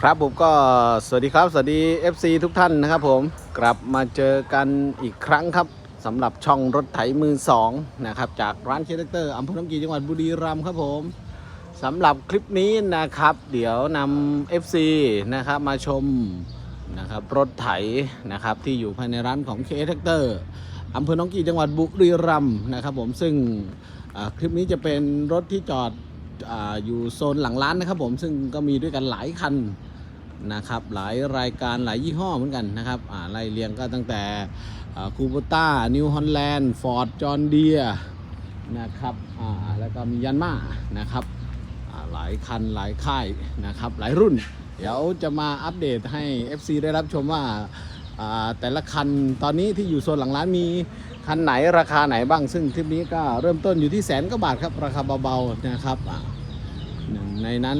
ครับผมก็สวัสดีครับ สวัสดี FC ทุกท่านนะครับผมกลับมาเจอกันอีกครั้งครับสำหรับช่องรถไถมือสองนะครับจากร้านเคเตอร์อำเภอน้ำกีจังหวัดบุรีรัมย์ครับผมสำหรับคลิปนี้นะครับ เดี๋ยวนำ FC นะครับมาชมนะครับรถไถนะครับที่อยู่ภายในร้านของเคเตอร์อำเภอน้องกีจังหวัดบุรีรัมย์นะครับผมซึ่งคลิปนี้จะเป็นรถที่จอด ออยู่โซนหลังร้านนะครับผมซึ่งก็มีด้วยกันหลายคันนะครับหลายรายการหลายยี่ห้อเหมือนกันนะครับไล่เรียงก็ตั้งแต่คูโบต้านิวฮอลแลนด์ฟอร์ดจอห์นเดียนะครับแล้วก็มียันมานะครับหลายคันหลายค่ายนะครับหลายรุ่น เดี๋ยวจะมาอัปเดตให้ FC ได้รับชมว่าแต่ละคันตอนนี้ที่อยู่โซนหลังร้านมี คันไหนราคาไหนบ้างซึ่งคลิปนี้ก็เริ่มต้นอยู่ที่แสนกว่าบาทครับ ราคาเบาๆนะครับหนึ่งในนั้น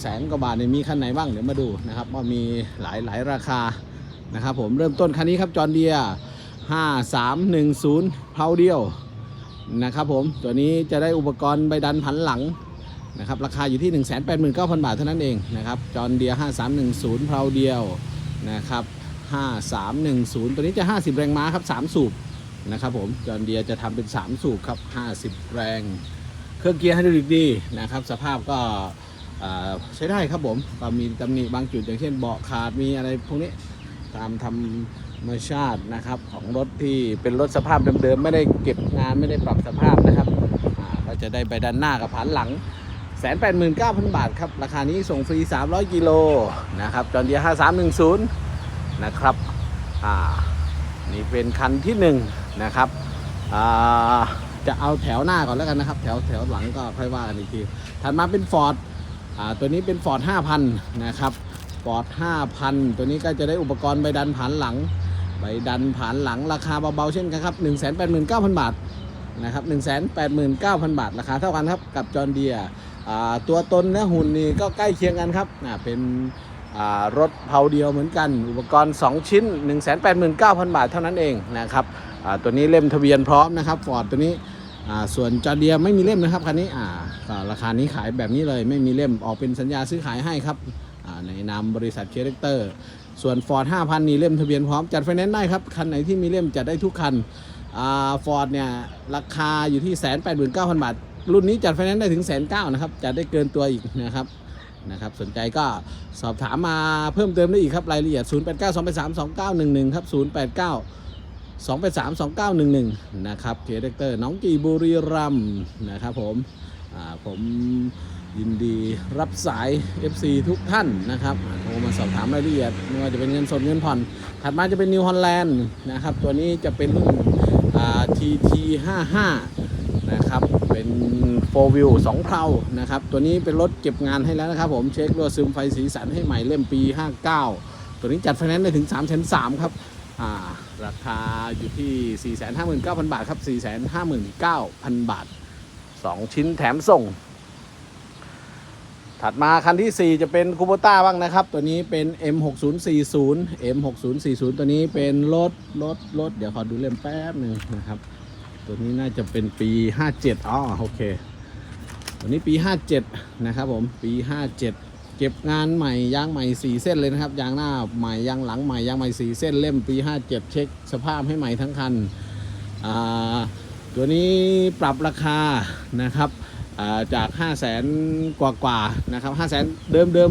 แสนกว่าบาทเนี่ยมีคันไหนบ้างเดี๋ยวมาดูนะครับว่ามีหลายหลายราคานะครับผมเริ่มต้นคันนี้ครับจอร์เดีย5310เพาเดียวนะครับผมตัวนี้จะได้อุปกรณ์ใบดันผันหลังนะครับราคาอยู่ที่ 189,000 บาทเท่านั้นเองนะครับจอร์เดีย5310เพาเดียวนะครับ5310 ตัวนี้จะ 50 แรงม้าครับ 3 สูบ นะครับผมจอร์เดียจะทำเป็น 3 สูบครับ 50 แรง เครื่องเกียร์ไฮดรอลิกดีนะครับ สภาพก็ใช้ได้ครับผมก็มีตำหนิบางจุดอย่างเช่นเบาะขาดมีอะไรพวกนี้ตามธรรมชาตินะครับของรถที่เป็นรถสภาพเดิมๆไม่ได้เก็บงานไม่ได้ปรับสภาพนะครับอ่าก็จะได้ไปด้านหน้ากับผานหลัง189,000บาทครับ ราคานี้ส่งฟรี 300 กิโลนะครับจอร์เดีย5310นะครับอ่า นี่เป็นคันที่หนึ่งนะครับจะเอาแถวหน้าก่อนแล้วกันนะครับ แถวแถวหลังก็ค่อยว่ากันอีกทีถัดมาเป็นฟอร์ดตัวนี้เป็นฟอร์ด5,000 นะครับฟอร์ด5,000 ตัวนี้ก็จะได้อุปกรณ์ใบดันผานหลังใบดันผานหลังราคาเบาๆเช่นกันครับ189,000 บาทนะครับ189,000 บาท ราคาเท่ากันครับกับจอร์เดียตัวตนและหุ่นนี่ก็ใกล้เคียงกันครับเป็น รถเผาเดียวเหมือนกัน อุปกรณ์ 2 ชิ้น 189,000 บาทเท่านั้นเองนะครับตัวนี้เล่มทะเบียนพร้อมนะครับฟอร์ดตัวนี้ส่วนจอเดียไม่มีเล่มนะครับคันนี้ราคานี้ขายแบบนี้เลยไม่มีเล่มออกเป็นสัญญาซื้อขายให้ครับในนามบริษัทเคเรคเตอร์ ส่วน Ford 5,000 นี่เล่มทะเบียนพร้อมจัดไฟแนนซ์ได้ครับ คันไหนที่มีเล่มจัดได้ทุกคันฟอร์ดเนี่ยราคาอยู่ที่ 189,000 บาท รุ่นนี้จัดไฟแนนซ์ได้ถึงแสนเก้านะครับจัดได้เกินตัวอีกนะครับ นะครับ สนใจก็สอบถามมาเพิ่มเติมได้อีกครับรายละเอียด 0 8 9 2 8 3 2 9 1 1 ครับ 0 8 9 2 8 3 2 9 1 1 นะครับเคเดเตอร์น้องกีบุรีรัมนะครับผมผมยินดีรับสาย FC ทุกท่านนะครับโทรมาสอบถามรายละเอียดไม่ว่าจะเป็นเงินสดเงินผ่อน ถัดมาจะเป็นนิวฮอลแลนด์นะครับ ตัวนี้จะเป็นรุ่น TT 55 นะครับ เป็น 4 wheel 2เพลานะครับ ตัวนี้เป็นรถเก็บงานให้แล้วนะครับ ผมเช็ครั่วซึมไฟสีสันให้ใหม่เล่มปี 59 ตัวนี้จัดไฟแนนซ์ได้ถึง3 3 0 0 0ครับราคาอยู่ที่ 459,000 บาทครับ 459,000 บาท 2 ชิ้นแถมส่ง ถัดมาคันที่ 4 จะเป็นคูโบต้าบ้างนะครับ ตัวนี้เป็น M6040 M6040 ตัวนี้เป็นรถรถรถเดี๋ยวขอดูเล่มแป๊บหนึ่งนะครับ ตัวนี้น่าจะเป็นปี 57อ๋อโอเค ตัวนี้ปี 57 นะครับผม ปี 57 เก็บงานใหม่ยางใหม่4เส้นเลยนะครับยางหน้าใหม่ยางหลังใหม่ยางใหม่4เส้นเล่มปี 57 เช็คสภาพให้ใหม่ทั้งคันอ่าตัวนี้ปรับราคานะครับอ่าจาก 5 0 0แสนกว่ากว่าๆนะครับ5 0 0แสนเดิมเดิม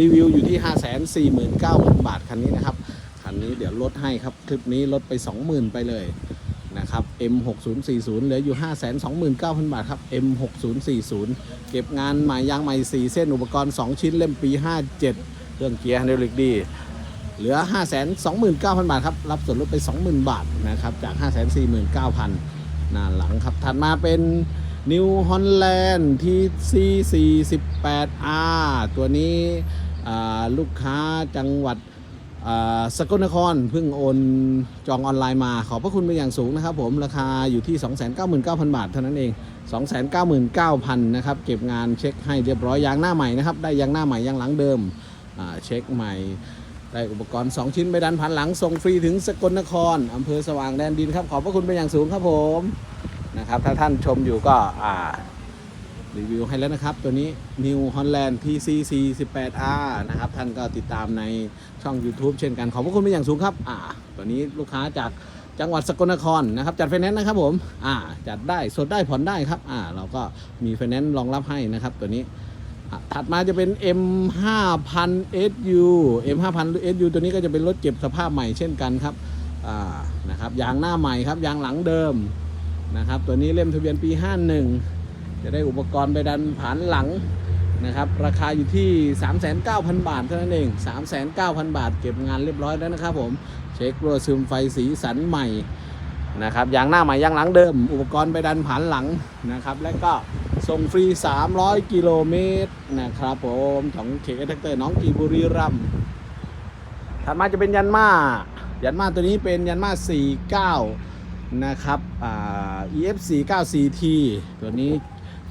รีวิวอยู่ที่ 5 4 9 0 0 0 บาทคันนี้นะครับ คันนี้เดี๋ยวลดให้ครับ คลิปนี้ลดไป 20,000 ไปเลย นะครับ M6040 เหลืออยู่ 529,000 บาทครับ M6040 เก็บงานใหม่ยางใหม่ 4 เส้นอุปกรณ์ 2 ชิ้นเล่มปี 57 เครื่องเกียร์ไฮดรอลิกดี เหลือ 529,000 บาทครับ รับส่วนลดไป 20,000 บาทนะครับ จาก 549,000หน้าหลังครับ ถัดมาเป็น New Holland TC48R ตัวนี้ลูกค้าจังหวัด สกลนครเพิ่งโอนจองออนไลน์มาขอบพระคุณเป็นอย่างสูงนะครับผมราคาอยู่ที่ 299,000 บาทเท่านั้นเอง 299,000 นะครับ เก็บงานเช็คให้เรียบร้อยยางหน้าใหม่นะครับ ได้ยางหน้าใหม่ยางหลังเดิมเช็คใหม่ ได้อุปกรณ์ 2 ชิ้นไปดันพันหลังส่งฟรีถึงสกลนครอำเภอสว่างแดนดินครับขอบพระคุณเป็นอย่างสูงครับผมนะครับถ้าท่านชมอยู่ก็ รีวิวให้แล้วนะครับ ตัวนี้ New Holland TCC 18R นะครับ ท่านก็ติดตามในช่อง YouTube เช่นกัน ขอบพระคุณเป็นอย่างสูงครับ อ่า ตัวนี้ลูกค้าจากจังหวัดสกลนครนะครับ จัดไฟแนนซ์นะครับผม อ่า จัดได้สดได้ผ่อนได้ครับ อ่า เราก็มีไฟแนนซ์รองรับให้นะครับ ตัวนี้ถัดมาจะเป็น M 5 0 0 SU M 5 0 0 SU ตัวนี้ก็จะเป็นรถเก็บสภาพใหม่เช่นกันครับอ่านะครับยางหน้าใหม่ครับยางหลังเดิมนะครับ ตัวนี้เล่มทะเบียนปี 51 จะได้อุปกรณ์ไปดันผานหลังนะครับ ราคาอยู่ที่ 39,000บาทเท่านั้นเอง 39,000 บาท เก็บงานเรียบร้อยแล้วนะครับผม เช็ครัวซึมไฟสีสันใหม่นะครับยางหน้าใหม่ยางหลังเดิม อุปกรณ์ไปดันผ่านหลังนะครับ และก็ส่งฟรี 300 กิโลเมตรนะครับผมของเคเอทเตอร์น้องกีบุรีรัมย์ถัดมาจะเป็นยันมายันมาตัวนี้เป็นยันมา49นะครับอ่า EF 49 CT ตัวนี้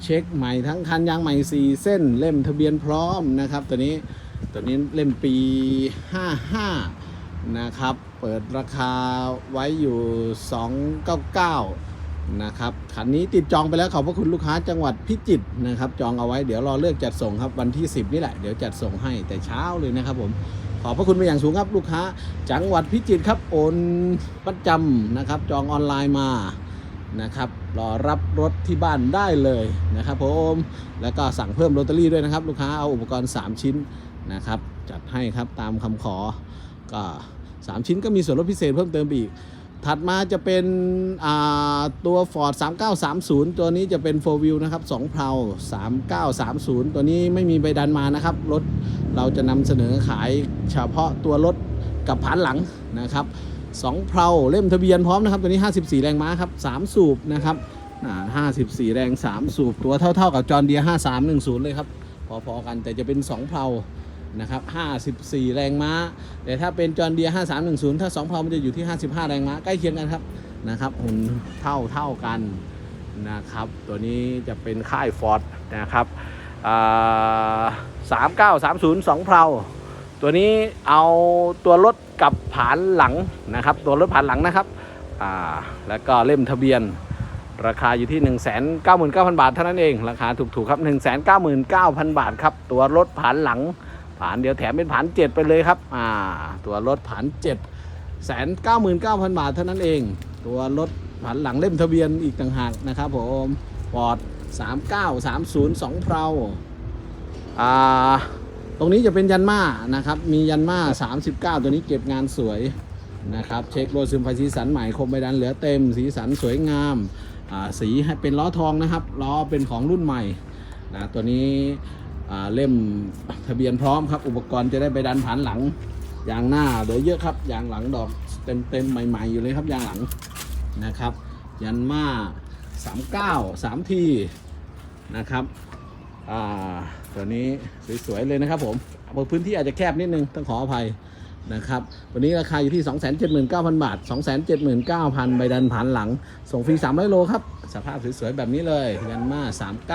เช็คใหม่ทั้งคันยางใหม่4เส้นเล่มทะเบียนพร้อมนะครับตัวนี้ตัวนี้เล่มปี 55 นะครับ เปิดราคาไว้อยู่ 299 นะครับคันนี้ติดจองไปแล้วขอบพระคุณลูกค้าจังหวัดพิจิตรนะครับ จองเอาไว้เดี๋ยวรอเลือกจัดส่งครับวันที่ 10 นี่แหละเดี๋ยวจัดส่งให้แต่เช้าเลยนะครับผมขอบพระคุณเป็นอย่างสูงครับลูกค้า จังหวัดพิจิตรครับโอนประจำนะครับ จองออนไลน์มานะครับ รอรับรถที่บ้านได้เลยนะครับผมแล้วก็สั่งเพิ่มลอตเตอรี่ด้วยนะครับ ลูกค้าเอาอุปกรณ์ 3 ชิ้นนะครับ จัดให้ครับตามคำขอก็ 3 ชิ้นก็มีส่วนลดพิเศษเพิ่มเติมอีก ถัดมาจะเป็นอ่าตัว Ford 3930 ตัวนี้จะเป็น 4 wheel นะครับ2เพลา3930 ตัวนี้ไม่มีใบดันมานะครับ รถเราจะนำเสนอขายเฉพาะตัวรถกับผานหลังนะครับ 2เพลาเล่มทะเบียนพร้อมนะครับตัวนี้ 54 แรงม้าครับ3สูบนะครับอ่า54 แรง 3 สูบตัวเท่า ๆ กับจอร์เดีย5310 เลยครับ พอๆกันแต่จะเป็น 2เพลานะครับ54 แรงม้า แต่ถ้าเป็นจอร์เดีย5310 ถ้า 2เพลามันจะอยู่ที่ 55 แรงม้าใกล้เคียงกันครับนะครับหุ่นเท่าเท่ากันนะครับ ตัวนี้จะเป็นค่ายฟอร์ดนะครับอ่า3930 2เพลา ตัวนี้เอาตัวรถกับผานหลังนะครับ ตัวรถผานหลังนะครับอ่าแล้วก็เล่มทะเบียนราคาอยู่ที่ 199,000 บาทเท่านั้นเอง ราคาถูกๆครับ 199,000 บาทครับ ตัวรถผานหลัง ผานเดียวแถมเป็นผานเจ็ดไปเลยครับอ่าตัวรถผานเจ็ดแสนเก้าหมื่นเก้าพันบาทเท่านั้นเอง ตัวรถผานหลังเล่มทะเบียนอีกต่างหากนะครับผมฟอร์ดสามเก้าสามศูนย์สองเพลาอ่า รงนี้จะเป็นยันมานะครับ มียันมา 39 ตัวนี้เก็บงานสวยนะครับ เช็คโรซึมไฟสีสันใหม่คมใบดันเหลือเต็ม สีสันสวยงามอ่าสีให้เป็นล้อทองนะครับล้อเป็นของรุ่นใหม่นะตัวนี้อ่าเล่มทะเบียนพร้อมครับ อุปกรณ์จะได้ไปดันผ่านหลังยางหน้าเหลือเยอะครับยางหลังดอกเต็มเต็มใหม่ ๆ อยู่เลยครับยางหลังนะครับ ยันมา 39 3ทีนะครับอ่า ตัวนี้สวยๆเลยนะครับผมพื้นที่อาจจะแคบนิดนึงต้องขออภัยนะครับ วันนี้ราคาอยู่ที่ 279,000 บาท 279,000 ใบดันผ่านหลัง ส่งฟรี 300 โลครับ สภาพสวยๆ แบบนี้เลยยันมา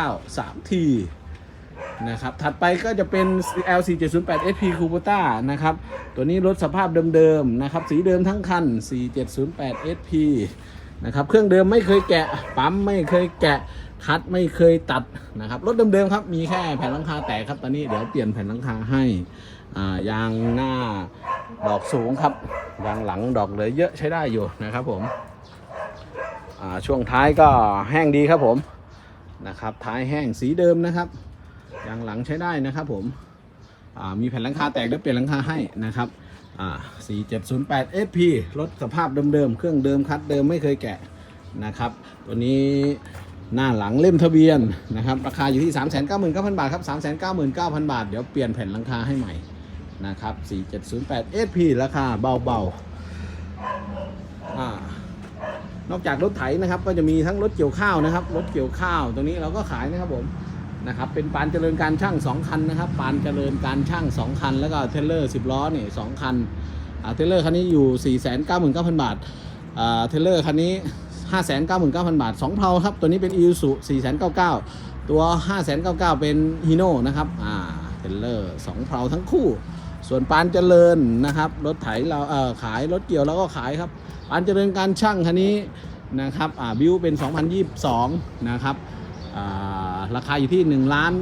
39 3ทีนะครับ ถัดไปก็จะเป็น L4708 SP Kubota นะครับ ตัวนี้รถสภาพเดิมๆ นะครับ สีเดิมทั้งคัน 4708 SP นะครับ เครื่องเดิมไม่เคยแกะ ปั๊มไม่เคยแกะ คัดไม่เคยตัดนะครับรถเดิมๆครับ มีแค่แผ่นหลังคาแตกครับ ตอนนี้เดี๋ยวเปลี่ยนแผ่นหลังคาให้อ่ายางหน้าดอกสูงครับยางหลังดอกเหลือเยอะใช้ได้อยู่นะครับผมอ่าช่วงท้ายก็แห้งดีครับผมนะครับ ท้ายแห้งสีเดิมนะครับยางหลังใช้ได้นะครับผมอ่ามีแผ่นหลังคาแตกได้เปลี่ยนหลังคาให้นะครับอ่า4708 SP รถสภาพเดิมๆ เครื่องเดิมคัดเดิมไม่เคยแกะนะครับ ตัวนี้ หน้าหลังเล่มทะเบียนนะครับราคาอยู่ที่ 399,000 บาทครับ 399,000 บาท เดี๋ยวเปลี่ยนแผ่นหลังคาให้ใหม่นะครับ 4708 SP ราคาเบาๆอ่านอกจากรถไถนะครับ ก็จะมีทั้งรถเกี่ยวข้าวนะครับ รถเกี่ยวข้าว ตรงนี้เราก็ขายนะครับผมนะครับเป็นปานเจริญการช่าง 2 คันนะครับปานเจริญการช่าง 2 คัน แล้วก็เทเลอร์10ล้อนี่สองคันเทเลอร์คันนี้อยู่ 4 9 9 0 0 0 บาทอ่าเทเลอร์คันนี้ 5 9 9 0 0 0 บาท 2 เพลาครับ ตัวนี้เป็น i ู u 4 9 9 ตัว 5 9 9 0เป็นฮีโน่นะครับอ่าเทรลเลอร์2เพลาทั้งคู่ ส่วนปานเจริญนะครับรถไถเราเอ่อขายรถเกี่ยวเราก็ขายครับปานเจริญการช่างคันนี้นะครับอ่าบิวเป็น 2022 นะครับอ่าราคาอยู่ที่ 1 ล้าน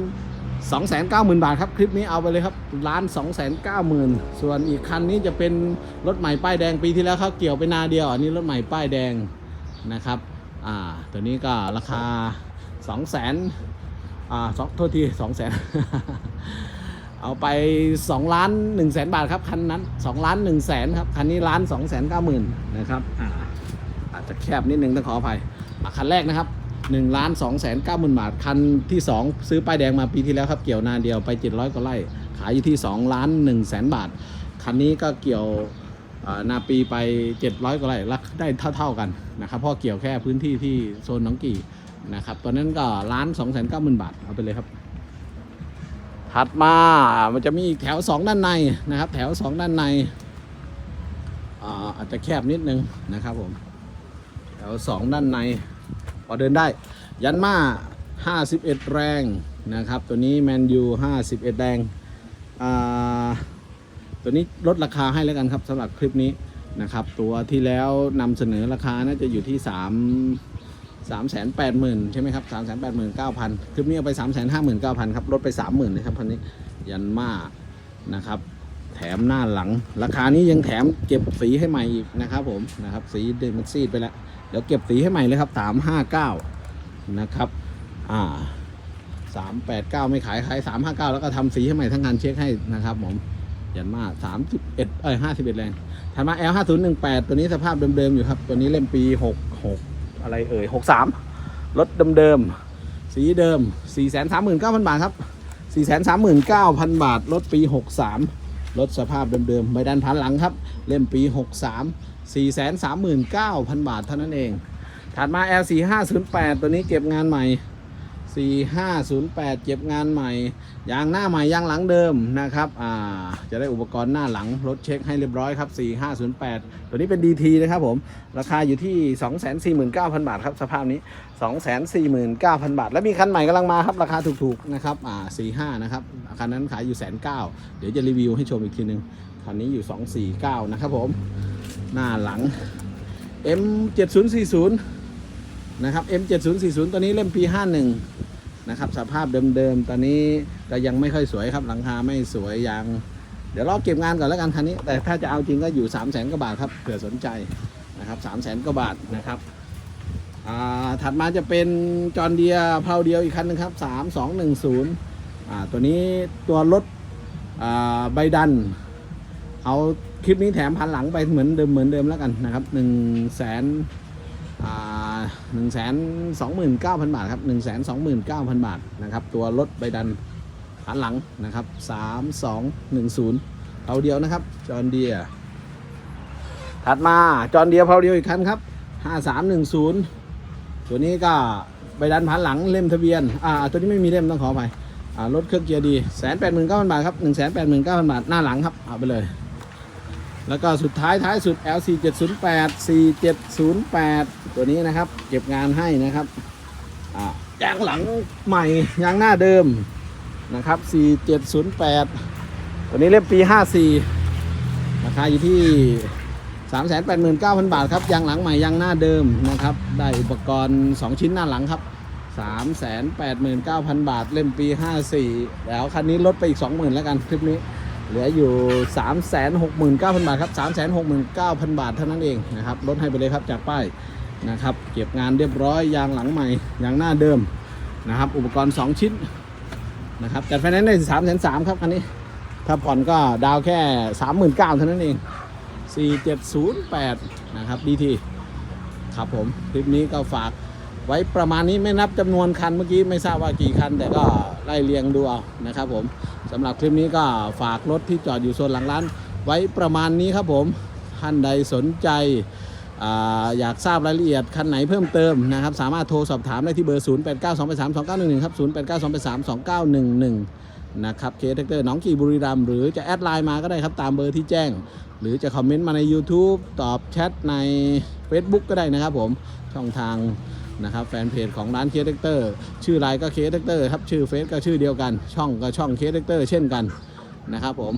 2 9 0 0 0 0 บาทครับ คลิปนี้เอาไปเลยครับล้าน2 9 0 0 0 0 ส่วนอีกคันนี้จะเป็นรถใหม่ป้ายแดงปีที่แล้วเขาเกี่ยวไปนาเดียว อันนี้รถใหม่ป้ายแดง นะครับอ่าตัวนี้ก็ราคา2 0 0 0 0 0อ่าสองโทษที2 0 0 0 0เอาไป2ล้าน1แสนบาทครับคันนั้น2ล้าน1แสนครับคันนี้ล้าน2แสน9หมื่นนะครับอ่าอาจจะแคบนิดนึงต้องขออภัยคันแรกนะครับ1ล้าน2แสน9หมื่นบาท คันที่ 2 ซื้อป้ายแดงมาปีที่แล้วครับ เกี่ยวนานเดียวไป 700กว่าไร่ขายอยู่ที่2ล้าน1แสนบาท คันนี้ก็เกี่ยว นาปีไป 700กว่าไร่รักได้เท่า ๆกันนะครับพราะเกี่ยวแค่พื้นที่ที่โซนน้องกี่นะครับตอนนั้นก็ล้าน2แสน9หมื่นบาทเอาไปเลยครับถัดมามันจะมีอีกแถว 2 ด้านในนะครับ แถว 2 ด้านในอ่าอาจจะแคบนิดนึงนะครับผมแถว 2 ด้านในพอเดินได้ ยันมา 51 แรงนะครับ ตัวนี้แมนยู51แรงอ่า ตัวนี้ลดราคาให้แล้วกันครับสำหรับคลิปนี้นะครับ ตัวที่แล้วนำเสนอราคาน่าจะอยู่ที่ 3 3 8 0 0 0 0ใช่ไหมครับ3 8 9 0 0 0 คลิปนี้เอาไป 3 5 9 0 0 0 ครับลดไป 30,000เลยครับพันนี้ยันมานะครับ แถมหน้าหลัง ราคานี้ยังแถมเก็บสีให้ใหม่อีกนะครับผมนะครับสีเดมันซีดไปแล้วเดี๋ยวเก็บสีให้ใหม่เลยครับ 359 นะครับอ่า389 ไม่ขายขาย359 แล้วก็ทำสีให้ใหม่ทั้งงานเช็คให้นะครับผม ยันมา31เอ้ย51แรงถัดมา L 5018ตัวนี้สภาพเดิมๆอยู่ครับ ตัวนี้เล่มปี66อะไรเอ่ย63รถเดิมๆสีเดิม439,000บาทครับ439,000บาท รถปี63รถสภาพเดิมๆใบดันพันหลังครับ เล่มปี63 439,000บาทเท่านั้นเอง ถัดมา L4508 ตัวนี้เก็บงานใหม่ 4508เก็บงานใหม่ ยางหน้าใหม่ยางหลังเดิมนะครับอ่าจะได้อุปกรณ์หน้าหลังรถเช็คให้เรียบร้อยครับ 4508 ตัวนี้เป็น DT นะครับผม ราคาอยู่ที่ 249,000 บาทครับ สภาพนี้ 249,000 บาท แล้วมีคันใหม่กำลังมาครับ ราคาถูกๆนะครับอ่า45 นะครับ คันนั้นขายอยู่แสนเก้าเดี๋ยวจะรีวิวให้ชมอีกทีหนึง คันนี้อยู่ 249 นะครับผม หน้าหลัง M7040 นะครับ M7040 ตัวนี้เล่มปี 51 นะครับ สภาพเดิมๆ ตอนนี้ก็ยังไม่ค่อยสวยครับ หลังคาไม่สวยยาง เดี๋ยวรอเก็บงานก่อนแล้วกันคันนี้ แต่ถ้าจะเอาจริงก็อยู่ 3 0 0 0 0 0กว่าบาทครับ เผื่อสนใจนะครับ3 0 0 0 0 0กว่าบาทนะครับถัดมาจะเป็นจอร์เดียเพาเดียวอีกคันนึงครับ3210อ่าตัวนี้ตัวรถใบดัน เอาคลิปนี้แถมพันหลังไปเหมือนเดิมเหมือนเดิมแล้วกันนะครับ1 0 0 0 0 0อ่า หนึ่งแสนสองหมื่นเก้าพันบาทครับหนึ่งแสนสองหมื่นเก้าพันบาทนะครับ ตัวรถใบดันหันหลังนะครับสามสองหนึ่งศูนย์เผาเดียวนะครับ จอร์เดียถัดมาจอร์เดียเผาเดียวอีกคันครับห้าสามหนึ่งศูนย์ตัวนี้ก็ใบดันพันหลังเล่มทะเบียน อ่า ตัวนี้ไม่มีเล่มต้องขออภัย อ่ารถเครื่องเกียร์ดีแสนแปดหมื่นเก้าพันบาทครับหนึ่งแสนแปดหมื่นเก้าพันบาทหน้าหลังครับ เอาไปเลย แล้วก็สุดท้ายท้ายสุด L 4 7 0 8 4 7 0 8 ตัวนี้นะครับ เก็บงานให้นะครับยางหลังใหม่ยางหน้าเดิมนะครับ 4 7 0 8 ตัวนี้เล่มปี 54 ราคาอยู่ที่ 389,000 บาทครับ ยางหลังใหม่ยางหน้าเดิมนะครับ ได้อุปกรณ์ 2 ชิ้นหน้าหลังครับ 389,000 บาทเล่มปี 54 แล้วคันนี้ลดไปอีก 20,000 แล้วกันคลิปนี้ เหลืออยู่ 369,000 บาทครับ 369,000 บาทเท่านั้นเองนะครับลดให้ไปเลยครับจากป้ายนะครับ เก็บงานเรียบร้อยยางหลังใหม่ยางหน้าเดิมนะครับ อุปกรณ์ 2 ชิ้นนะครับจัดไฟแนนซ์ได้3 3 0 0 0ครับคันนี้ ถ้าผ่อนก็ดาวแค่39,000เท่านั้นเอง4708นะครับดีทีครับผม คลิปนี้ก็ฝากไว้ประมาณนี้ไม่นับจำนวนคันเมื่อกี้ไม่ทราบว่ากี่คัน แต่ก็ไล่เรียงดูเอานะครับผม สำหรับคลิปนี้ก็ฝากรถที่จอดอยู่โซนหลังร้าน ไว้ประมาณนี้ครับผมท่านใดสนใจออยากทราบรายละเอียดคันไหนเพิ่มเติมนะครับ สามารถโทรสอบถามได้ที่เบอร์ 0 8 9 2 8 3 2 9 1 1 ครับ 0 8 9 2 8 3 2 9 1 1 นะครับเคเทคเตอร์น้องกีบุรีรัมย์หรือจะแอดไลน์มาก็ได้ครับ ตามเบอร์ที่แจ้ง หรือจะคอมเมนต์มาใน YouTube ตอบแชทใน Facebook ก็ได้นะครับผม ช่องทาง นะครับแฟนเพจของร้านเคสเทคเตอร์ชื่อไลน์ก็เคสเทคเตอร์ครับชื่อเฟซก็ชื่อเดียวกัน ช่องก็ช่องเคสเทคเตอร์เช่นกันนะครับผม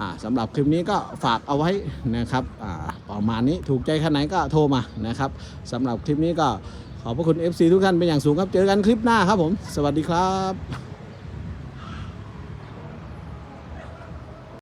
อ่าสำหรับคลิปนี้ก็ฝากเอาไว้นะครับอ่าประมาณนี้ถูกใจคันไหนก็โทรมานะครับสำหรับคลิปนี้ก็ขขอบพระคุณ FC ทุกท่านเป็นอย่างสูงครับ เจอกันคลิปหน้าครับผม สวัสดีครับ